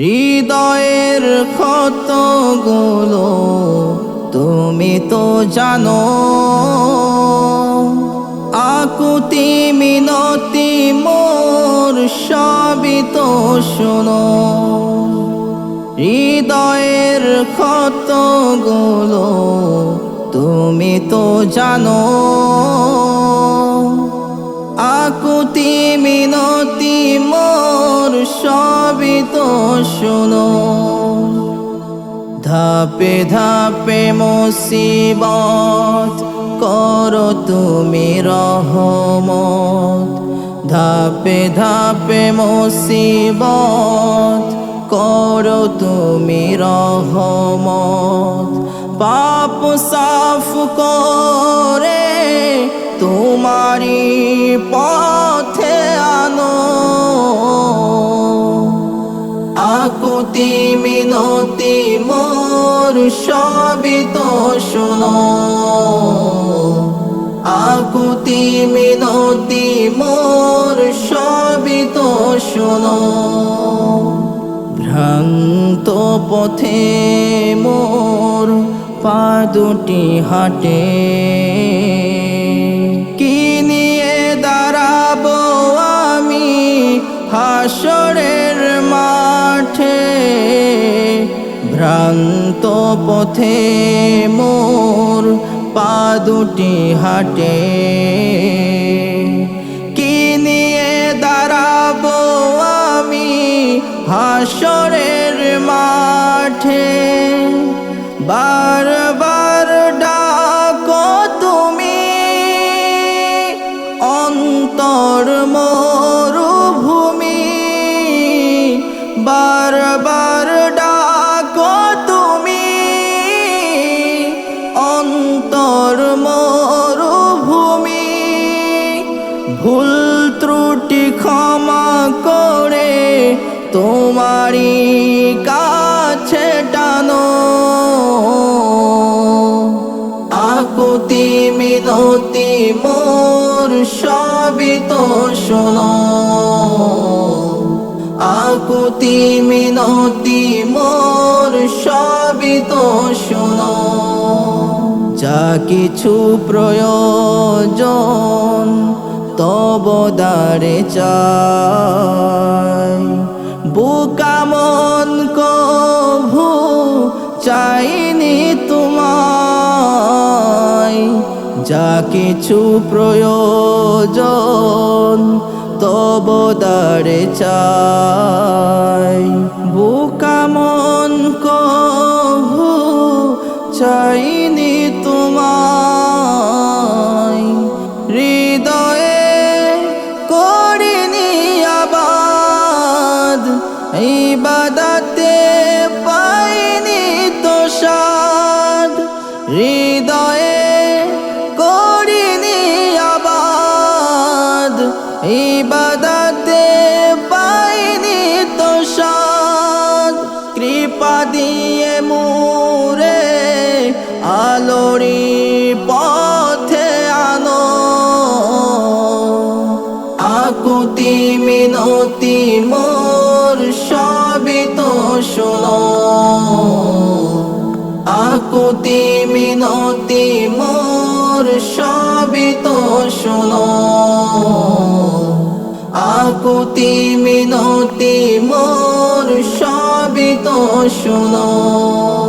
হৃদয়ের ক্ষতগুলো তুমি তো জানো। আকুতি মিনতি মোর সবই তো শোনো। হৃদয়ের ক্ষতগুলো তুমি তো জানো। শোনো। ধাপে ধাপে মুসিবত করো তুমি রহমত। ধাপে ধাপে মুসিবত করো তুমি রহমত। পাপ সাফ করে তোমারি আকুতি মিনতি মোর সবই তো শোনো। আকুতি মিনতি মোর সবই তো শোনো। ভ্রান্ত পথে মোর পা দুটি হাটে। কি নিয়ে দাঁড়াবো আমি হাসরের ভ্রান্ত পথে মোর পা দুটি হাটে। কি নিয়ে দাঁড়াবো আমি হাসরের মাঠে? বারবার ডাকো তুমি, অন্তর মরুভূমি। বারবার তোমারি কাছে টানো। আকুতি মিনতি মোর সবই তো শোনো। আকুতি মিনতি মোর সবই তো শোনো। যা কিছু প্রয়োজন তবদারে চাই বুকামন যা কিছু প্রয়োজন তবদারে চাই। বুকামন কভু চাইনি তোমায়। হৃদয়ে করিনি আবাদ, ইবাদাতে পাইনি তো সাদ হৃদয়ে আকুতি মিনতি মোর সবই তো শোনো। আকুতি মিনতি মোর সবই তো শোনো।